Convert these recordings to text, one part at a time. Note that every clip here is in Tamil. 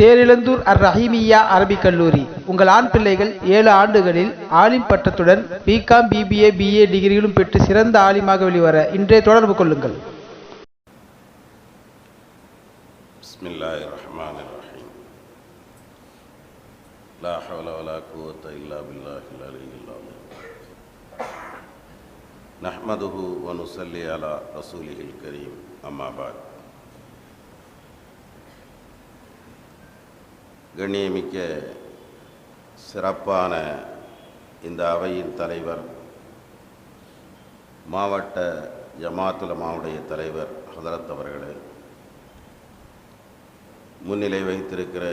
தேரிழந்தூர் அர் ரஹீமியா அரபிக் கல்லூரி. உங்கள் ஆண் பிள்ளைகள் ஏழு ஆண்டுகளில் ஆலிம் பட்டத்துடன் பிகாம் பிபிஏ பிஏ டிகிரிகளும் பெற்று சிறந்த ஆலிமாக வெளிவர இன்றைய தொடர்பு கொள்ளுங்கள். نحمده ونصلي على رسوله الكريم அம்மா بعد கண்ணியமிக்க சிறப்பான இந்த அவையின் தலைவர் மாவட்ட ஜமாத்துலமாவுடைய தலைவர் ஹதரத் அவர்களே முன்னிலை வைத்திருக்கிற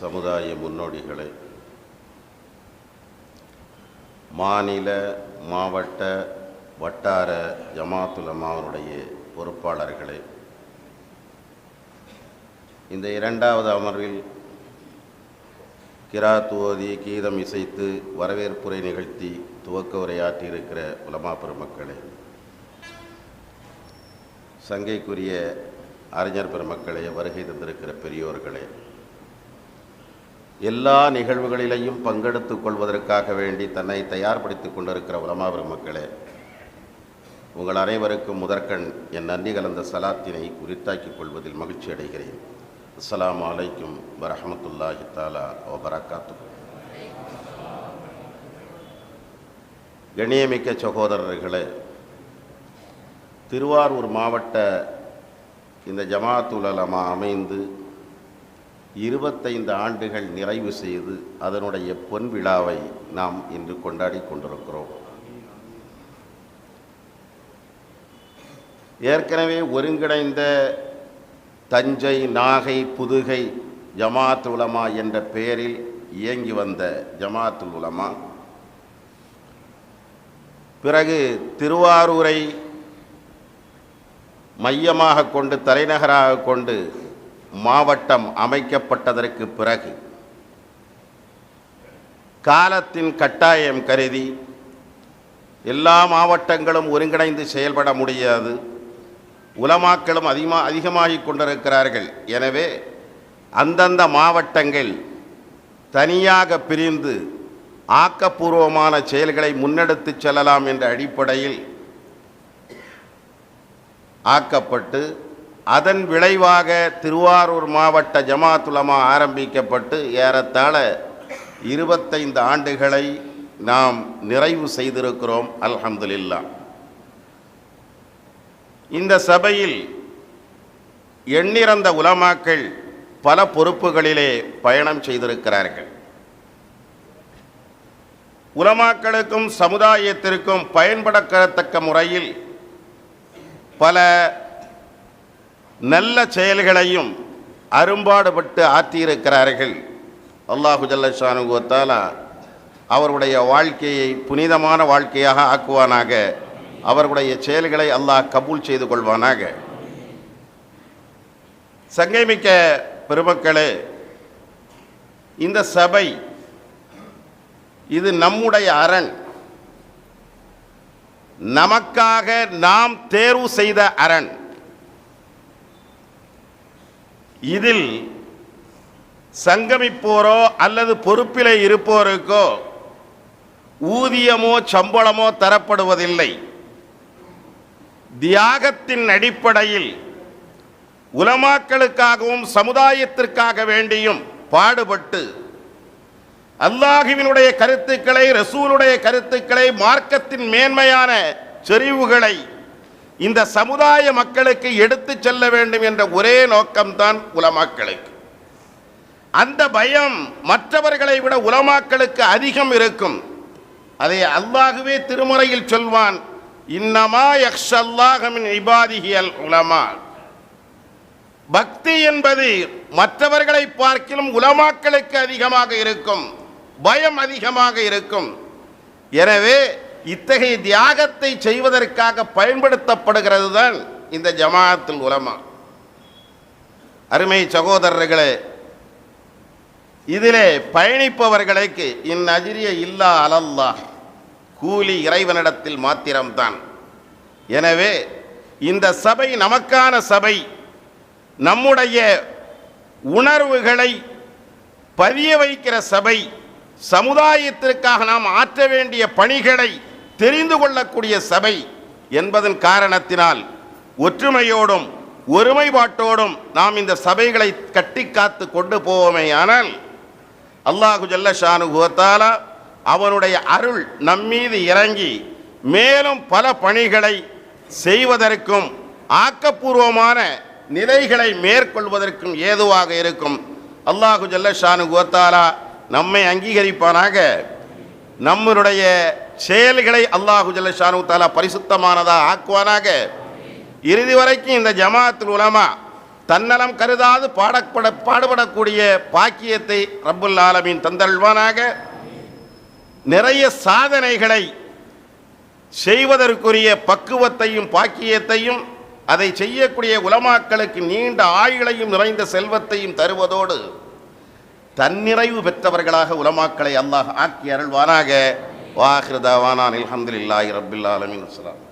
சமுதாய முன்னோடிகளை மாநில மாவட்ட வட்டார ஜமாத்துலமாவுடைய பொறுப்பாளர்களே இந்த இரண்டாவது அமர்வில் கிராத்துவோதி கீதம் இசைத்து வரவேற்புரை நிகழ்த்தி துவக்க உரையாற்றியிருக்கிற உலமா பெருமக்களே சங்கைக்குரிய அறிஞர் பெருமக்களே வருகை தந்திருக்கிற பெரியோர்களே எல்லா நிகழ்வுகளிலையும் பங்கெடுத்துக் கொள்வதற்காக வேண்டி தன்னை தயார்படுத்திக் கொண்டிருக்கிற உலமா பெருமக்களே உங்கள் அனைவருக்கும் முதற்கண் என் நன்றி கலந்த சலாத்தினை உரித்தாக்கிக் கொள்வதில் மகிழ்ச்சி அடைகிறேன் அஸ்லாம் அலைக்கும் வரமத்துல்லாஹி தாலா ஓ கணியமிக்க சகோதரர்களே திருவாரூர் மாவட்ட இந்த ஜமாத்துலமா அமைந்து இருபத்தைந்து ஆண்டுகள் நிறைவு செய்து அதனுடைய பொன் விழாவை நாம் இன்று கொண்டாடி கொண்டிருக்கிறோம். ஏற்கனவே ஒருங்கிணைந்த தஞ்சை நாகை புதுகை ஜமாத் உலமா என்ற பெயரில் இயங்கி வந்த ஜமாத்துல் உலமா. பிறகு திருவாரூரை மையமாக கொண்டு தலைநகராக கொண்டு மாவட்டம் அமைக்கப்பட்டதற்கு பிறகு காலத்தின் கட்டாயம் கருதி எல்லா மாவட்டங்களும் ஒருங்கிணைந்து செயல்பட முடியாது. உலமாக்களும் அதிகமாக அதிகமாகிக் கொண்டிருக்கிறார்கள். எனவே அந்தந்த மாவட்டங்கள் தனியாக பிரிந்து ஆக்கப்பூர்வமான செயல்களை முன்னெடுத்து செல்லலாம் என்ற அடிப்படையில் ஆக்கப்பட்டு அதன் விளைவாக திருவாரூர் மாவட்ட ஜமாத்துலமா ஆரம்பிக்கப்பட்டு ஏறத்தாழ இருபத்தைந்து ஆண்டுகளை நாம் நிறைவு செய்திருக்கிறோம். அல்ஹம்துலில்லா. இந்த சபையில் எண்ணிறந்த உலமாக்கள் பல பொறுப்புகளிலே பயணம் செய்திருக்கிறார்கள். உலமாக்களுக்கும் சமுதாயத்திற்கும் பயன்படக்கத்தக்க முறையில் பல நல்ல செயல்களையும் அரும்பாடுபட்டு ஆற்றியிருக்கிறார்கள். அல்லாஹு ஜல்லஷானுகத்தாலா அவருடைய வாழ்க்கையை புனிதமான வாழ்க்கையாக ஆக்குவானாக. அவர்களுடைய செயல்களை அல்லாஹ் கபூல் செய்து கொள்வானாக. சங்கைமிக்க பெருமக்களே இந்த சபை இது நம்முடைய அரண். நமக்காக நாம் தேர்வு செய்த அரண். இதில் சங்கமிப்போரோ அல்லது பொறுப்பிலே இருப்போருக்கோ ஊதியமோ சம்பளமோ தரப்படுவதில்லை. தியாகத்தின் அடிப்படையில் உலமாக்களுக்காகவும் சமுதாயத்திற்காக வேண்டியும் பாடுபட்டு அல்லாஹுவினுடைய கருத்துக்களை ரசூலுடைய கருத்துக்களை மார்க்கத்தின் மேன்மையான செறிவுகளை இந்த சமுதாய மக்களுக்கு எடுத்து செல்ல வேண்டும் என்ற ஒரே நோக்கம்தான் உலமாக்களுக்கு. அந்த பயம் மற்றவர்களை விட உலமாக்களுக்கு அதிகம் இருக்கும். அதை அல்லாஹுவே திருமுறையில் சொல்வான். இன்னமா யக்ஷல்லாஹமின் இபாதிஹி அல் உலமா. பக்தி என்பது மற்றவர்களை பார்க்கிலும் உலமாக்களுக்கு அதிகமாக இருக்கும் பயம் அதிகமாக இருக்கும். எனவே இத்தகைய தியாகத்தை செய்வதற்காக பயன்படுத்தப்படுகிறது தான் இந்த ஜமாத்தில் உலமா. அருமை சகோதரர்களே இதிலே பயணிப்பவர்களுக்கு இன் அஜிரிய இல்லா அலல்லாஹ். கூலி இறைவனிடத்தில் மாத்திரம்தான். எனவே இந்த சபை நமக்கான சபை நம்முடைய உணர்வுகளை பதிய வைக்கிற சபை சமுதாயத்திற்காக நாம் ஆற்ற வேண்டிய பணிகளை தெரிந்து கொள்ளக்கூடிய சபை என்பதன் காரணத்தினால் ஒற்றுமையோடும் ஒருமைப்பாட்டோடும் நாம் இந்த சபைகளை கட்டி காத்து கொண்டு போவோமேயானால் அல்லாஹு ஜல்ல ஷானுகுவத்தாலா அவனுடைய அருள் நம்மீது இறங்கி மேலும் பல பணிகளை செய்வதற்கும் ஆக்கப்பூர்வமான நிலைகளை மேற்கொள்வதற்கும் ஏதுவாக இருக்கும். அல்லாஹு ஜல்ல கோத்தாலா நம்மை அங்கீகரிப்பானாக. நம்மளுடைய செயல்களை அல்லாஹு ஜல்லஷானு தாலா பரிசுத்தமானதாக ஆக்குவானாக. இறுதி வரைக்கும் இந்த ஜமாத்துல் உலமா தன்னலம் கருதாது பாடப்பட பாடுபடக்கூடிய பாக்கியத்தை ரப்புல் ஆலமீன் தந்தல்வானாக. நிறைய சாதனைகளை செய்வதற்குரிய பக்குவத்தையும் பாக்கியத்தையும் அதை செய்யக்கூடிய உலமாக்களுக்கு நீண்ட ஆயுளையும் நிறைந்த செல்வத்தையும் தருவதோடு தன்னிறைவு பெற்றவர்களாக உலமாக்களை அல்லாஹ் ஆக்கி அருள்வானாக. வாஹிருதாவானான் அலமதுல்லாஹி ரப்பில் அஸ்லாம்